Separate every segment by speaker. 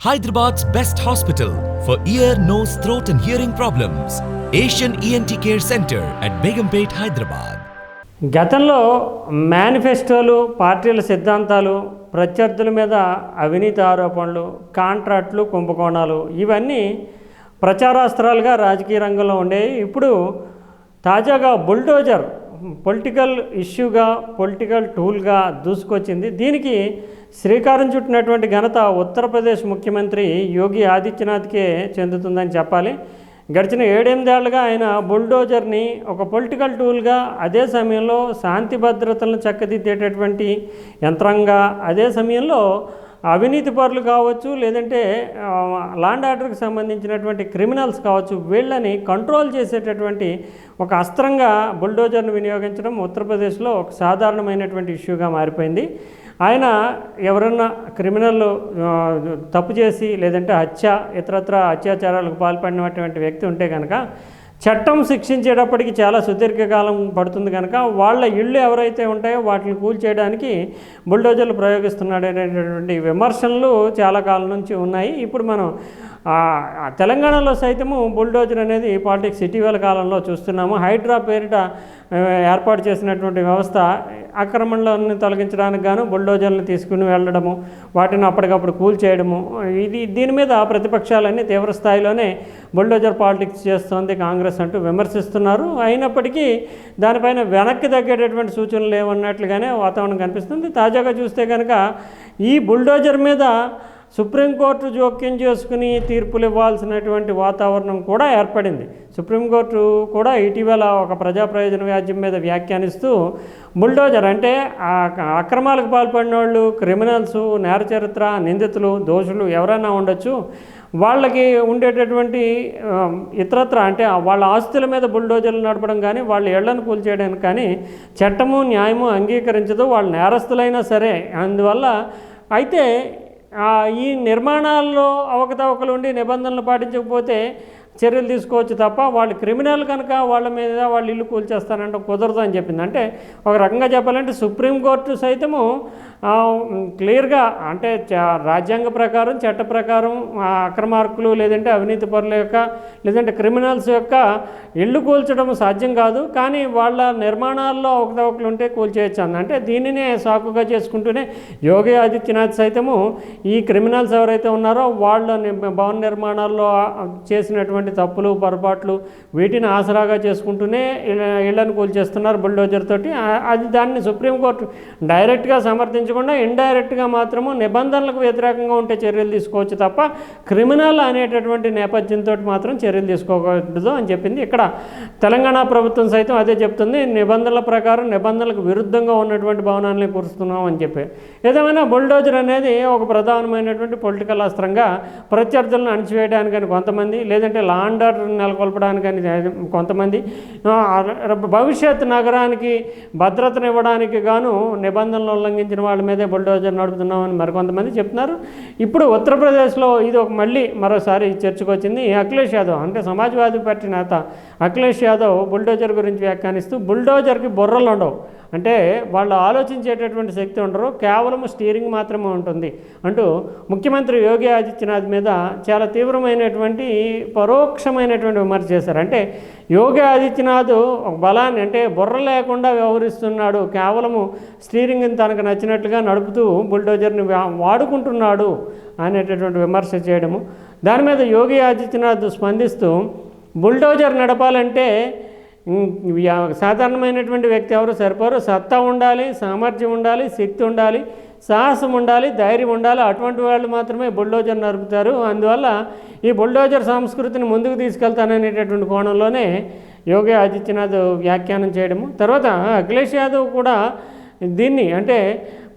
Speaker 1: Hyderabad's best hospital for ear nose throat and hearing problems Asian ENT care centre at Begumpet Hyderabad
Speaker 2: గతంలో మేనిఫెస్టోలు పార్టీల సిద్ధాంతాలు ప్రత్యర్థుల మీద అవినీతి ఆరోపణలు కాంట్రాక్ట్లు కుంభకోణాలు ఇవన్నీ ప్రచారాస్త్రాలుగా రాజకీయ రంగంలో ఉండేవి ఇప్పుడు తాజాగా బుల్డోజర్ పొలిటికల్ ఇష్యూగా పొలిటికల్ టూల్గా దూసుకొచ్చింది. దీనికి శ్రీకారం చుట్టినటువంటి ఘనత ఉత్తరప్రదేశ్ ముఖ్యమంత్రి యోగి ఆదిత్యనాథ్కే చెందుతుందని చెప్పాలి. గడిచిన ఏడెనిమిదేళ్ళుగా ఆయన బుల్డోజర్ని ఒక పొలిటికల్ టూల్గా అదే సమయంలో శాంతి భద్రతలను చక్కదిద్దేటటువంటి యంత్రంగా అదే సమయంలో అవినీతి పరులు కావచ్చు లేదంటే లాండ్ ఆర్డర్కి సంబంధించినటువంటి క్రిమినల్స్ కావచ్చు వీళ్ళని కంట్రోల్ చేసేటటువంటి ఒక అస్త్రంగా బుల్డోజర్ను వినియోగించడం ఉత్తరప్రదేశ్లో ఒక సాధారణమైనటువంటి ఇష్యూగా మారిపోయింది. ఆయన ఎవరన్నా క్రిమినల్ తప్పు చేసి లేదంటే హత్య ఇతరత్ర అత్యాచారాలకు పాల్పడినటువంటి వ్యక్తి ఉంటే కనుక చట్టం శిక్షించేటప్పటికి చాలా సుదీర్ఘకాలం పడుతుంది కనుక వాళ్ళ ఇళ్ళు ఎవరైతే ఉంటాయో వాటిని కూల్చేయడానికి బుల్డోజర్లు ప్రయోగిస్తున్నాడు అనేటటువంటి విమర్శలు చాలా కాలం నుంచి ఉన్నాయి. ఇప్పుడు మనం తెలంగాణలో సైతము బుల్డోజర్ అనేది పాలిటిక్స్ ఇటీవల కాలంలో చూస్తున్నాము. హైడ్రా పేరిట ఏర్పాటు చేసినటువంటి వ్యవస్థ ఆక్రమణలను తొలగించడానికి గాను బుల్డోజర్లను తీసుకుని వెళ్ళడము వాటిని అప్పటికప్పుడు కూల్చేయడము ఇది దీని మీద ప్రతిపక్షాలన్నీ తీవ్ర స్థాయిలోనే బుల్డోజర్ పాలిటిక్స్ చేస్తోంది కాంగ్రెస్ అంటూ విమర్శిస్తున్నారు. అయినప్పటికీ దానిపైన వెనక్కి తగ్గేటటువంటి సూచనలు ఏమన్నట్లుగానే వాతావరణం కనిపిస్తుంది. తాజాగా చూస్తే కనుక ఈ బుల్డోజర్ మీద సుప్రీంకోర్టు జోక్యం చేసుకుని తీర్పులు ఇవ్వాల్సినటువంటి వాతావరణం కూడా ఏర్పడింది. సుప్రీంకోర్టు కూడా ఇటీవల ఒక ప్రజా ప్రయోజన వ్యాజ్యం మీద వ్యాఖ్యానిస్తూ బుల్డోజర్ అంటే అక్రమాలకు పాల్పడిన వాళ్ళు క్రిమినల్స్ నేర చరిత్ర నిందితులు దోషులు ఎవరైనా ఉండొచ్చు. వాళ్ళకి ఉండేటటువంటి ఇతరత్ర అంటే వాళ్ళ ఆస్తుల మీద బుల్డోజర్లు నడపడం కానీ వాళ్ళ ఇళ్ళను కూల్చేయడానికి కానీ చట్టము న్యాయము అంగీకరించదు. వాళ్ళు నేరస్తులైనా సరే. అందువల్ల అయితే ఈ నిర్మాణాల్లో అవకతవకలు ఉండి నిబంధనలు పాటించకపోతే చర్యలు తీసుకోవచ్చు తప్ప వాళ్ళు క్రిమినల్ కనుక వాళ్ళ మీద వాళ్ళు ఇల్లు కూల్చేస్తానంటే కుదరదు అని చెప్పింది. అంటే ఒక రకంగా చెప్పాలంటే సుప్రీంకోర్టు సైతము క్లియర్గా అంటే చ- రాజ్యాంగ ప్రకారం చట్ట ప్రకారం అక్రమార్కులు లేదంటే అవినీతి పరుల యొక్క లేదంటే క్రిమినల్స్ యొక్క ఇల్లు కూల్చడం సాధ్యం కాదు. కానీ వాళ్ళ నిర్మాణాల్లో ఒకదొకలు ఉంటే కూల్చేయచ్చు అంది అంటే దీనినే సాకుగా చేసుకుంటూనే యోగి ఆదిత్యనాథ్ సైతము ఈ క్రిమినల్స్ ఎవరైతే ఉన్నారో వాళ్ళ భవన నిర్మాణాల్లో చేసినటువంటి చేసినటువంటి తప్పులు పొరపాట్లు వీటిని ఆసరాగా చేసుకుంటూనే ఇళ్ళను కూల్చేస్తున్నారు బుల్డోజర్ తోటి. అది దాన్ని సుప్రీంకోర్టు డైరెక్ట్గా సమర్థించకుండా ఇండైరెక్ట్గా మాత్రము నిబంధనలకు వ్యతిరేకంగా ఉంటే చర్యలు తీసుకోవచ్చు తప్ప క్రిమినల్ అనేటటువంటి నేపథ్యంతో మాత్రం చర్యలు తీసుకోకూడదు అని చెప్పింది. ఇక్కడ తెలంగాణ ప్రభుత్వం సైతం అదే చెప్తుంది. నిబంధనల ప్రకారం నిబంధనలకు విరుద్ధంగా ఉన్నటువంటి భవనాలని కూరుస్తున్నాం అని చెప్పి. ఏదేమైనా బుల్డోజర్ అనేది ఒక ప్రధానమైనటువంటి పొలిటికల్ అస్త్రంగా ప్రత్యర్థులను అణిచివేయడానికని కొంతమంది లేదంటే లా లాండ్ ఆర్డర్ నెలకొల్పడానికని కొంతమంది భవిష్యత్ నగరానికి భద్రతనివ్వడానికి గాను నిబంధనలు ఉల్లంఘించిన వాళ్ళ మీదే బుల్డోజర్ నడుపుతున్నామని మరికొంతమంది చెప్తున్నారు. ఇప్పుడు ఉత్తరప్రదేశ్లో ఇది ఒక మళ్ళీ మరోసారి చర్చకొచ్చింది అఖిలేష్ యాదవ్. అంటే సమాజ్వాదీ పార్టీ నేత అఖిలేష్ యాదవ్ బుల్డోజర్ గురించి వ్యాఖ్యానిస్తూ బుల్డోజర్కి బుర్రలు ఉండవు అంటే వాళ్ళు ఆలోచించేటటువంటి శక్తి ఉండరు కేవలం స్టీరింగ్ మాత్రమే ఉంటుంది అంటూ ముఖ్యమంత్రి యోగి ఆదిత్యనాథ్ మీద చాలా తీవ్రమైనటువంటి పరోక్షమైనటువంటి విమర్శ చేశారు. అంటే యోగి ఆదిత్యనాథ్ ఒక బలాన్ని అంటే బుర్ర లేకుండా వ్యవహరిస్తున్నాడు కేవలము స్టీరింగ్ని తనకు నచ్చినట్లుగా నడుపుతూ బుల్డోజర్ని వాడుకుంటున్నాడు అనేటటువంటి విమర్శ చేయడము. దాని మీద యోగి ఆదిత్యనాథ్ స్పందిస్తూ బుల్డోజర్ నడపాలంటే సాధారణమైనటువంటి వ్యక్తి ఎవరు? సరిపోరు. సత్తా ఉండాలి సామర్థ్యం ఉండాలి శక్తి ఉండాలి సాహసం ఉండాలి ధైర్యం ఉండాలి. అటువంటి వాళ్ళు మాత్రమే బుల్డోజర్ నడుపుతారు అందువల్ల ఈ బుల్డోజర్ సంస్కృతిని ముందుకు తీసుకెళ్తాననేటటువంటి కోణంలోనే యోగి ఆదిత్యనాథ్ వ్యాఖ్యానం చేయడము. తర్వాత అఖిలేష్ యాదవ్ కూడా దీన్ని అంటే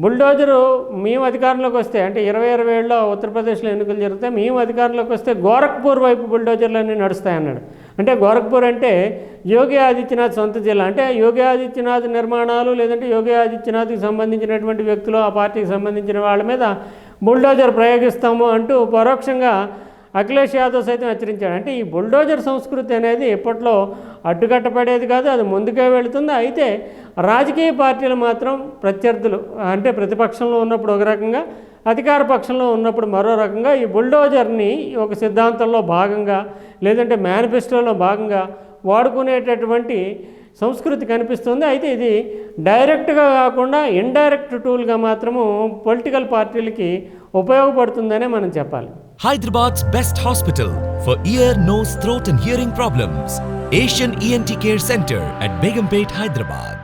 Speaker 2: బుల్డోజరు మేము అధికారంలోకి వస్తే అంటే ఇరవై ఇరవై ఏళ్ళలో ఉత్తరప్రదేశ్లో ఎన్నికలు జరుగుతాయి. మేము అధికారంలోకి వస్తే గోరఖ్పూర్ వైపు బుల్డోజర్లన్నీ నడుస్తాయన్నాడు. అంటే గోరఖ్పూర్ అంటే యోగి ఆదిత్యనాథ్ సొంత జిల్లా. అంటే యోగి ఆదిత్యనాథ్ నిర్మాణాలు లేదంటే యోగి ఆదిత్యనాథ్కి సంబంధించినటువంటి వ్యక్తులు ఆ పార్టీకి సంబంధించిన వాళ్ళ మీద బుల్డోజర్ ప్రయోగిస్తాము అంటూ పరోక్షంగా అఖిలేష్ యాదవ్ సైతం హెచ్చరించాడు. అంటే ఈ బుల్డోజర్ సంస్కృతి అనేది ఎప్పట్లో అడ్డుకట్టపడేది కాదు అది ముందుకే వెళుతుంది. అయితే రాజకీయ పార్టీలు మాత్రం ప్రత్యర్థులు అంటే ప్రతిపక్షంలో ఉన్నప్పుడు ఒక రకంగా అధికార పక్షంలో ఉన్నప్పుడు మరో రకంగా ఈ బుల్డోజర్ని ఒక సిద్ధాంతంలో భాగంగా లేదంటే మేనిఫెస్టోలో భాగంగా వాడుకునేటటువంటి సంస్కృతి కనిపిస్తుంది. అయితే ఇది డైరెక్ట్గా కాకుండా ఇండైరెక్ట్ టూల్గా మాత్రము పొలిటికల్ పార్టీలకి ఉపయోగపడుతుందనే మనం చెప్పాలి.
Speaker 1: Hyderabad's best hospital for ear nose throat and hearing problems Asian ENT care centre at Begumpet Hyderabad.